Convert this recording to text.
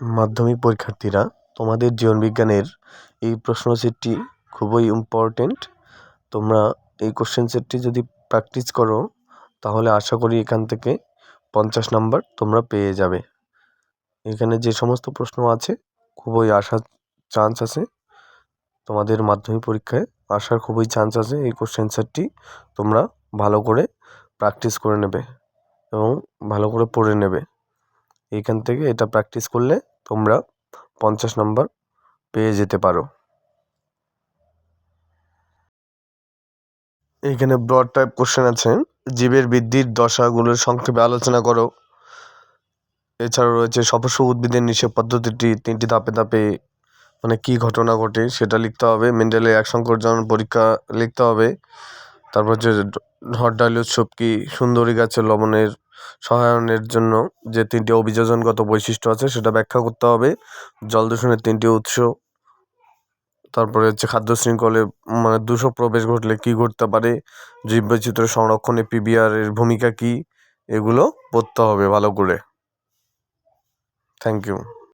মাধ্যমিক পরীক্ষার্থীরা তোমাদের জীবনবিজ্ঞানের এই প্রশ্ন সেটটি খুবই ইম্পর্টেন্ট তোমরা এই কোশ্চেন সেটটি যদি প্র্যাকটিস করো, তাহলে আশা করি এখান থেকে পঞ্চাশ নাম্বার তোমরা পেয়ে যাবে। এখানে যে সমস্ত প্রশ্ন আছে, খুবই আসার চান্স আছে। তোমাদের মাধ্যমিক পরীক্ষায় আসার খুবই চান্স আছে এই কোশ্চেন সেটটি তোমরা ভালো করে প্র্যাকটিস করে নেবে এবং ভালো করে পড়ে নেবে। এইখান থেকে এটা প্র্যাকটিস করলে তোমরা পঞ্চাশ নম্বর পেয়ে যেতে পারো। এইখানে ব্রড টাইপ কোশ্চেন আছে, জীবের বৃদ্ধির দশাগুলোর সংক্ষেপে আলোচনা করো। এছাড়াও রয়েছে সপস্য উদ্ভিদের নিষেধ পদ্ধতিটি, তিনটি ধাপে ধাপে মানে কী ঘটনা ঘটে সেটা লিখতে হবে মেন্ডেলের এক সংকরজন পরীক্ষা লিখতে হবে। তারপর হচ্ছে হট ডাইল উৎসব কী, সুন্দরী গাছের লবণের সহায়নের জন্য যে তিনটি অভিযোজনগত বৈশিষ্ট্য আছে সেটা ব্যাখ্যা করতে হবে। জল দূষণের তিনটি উৎস, তারপরে হচ্ছে খাদ্য শৃঙ্খলে মানে দূষক প্রবেশ ঘটলে কী ঘটতে পারে, জীববৈচিত্র্য সংরক্ষণে পিবিআরের ভূমিকা কী, এগুলো পড়তে হবে ভালো করে। Thank you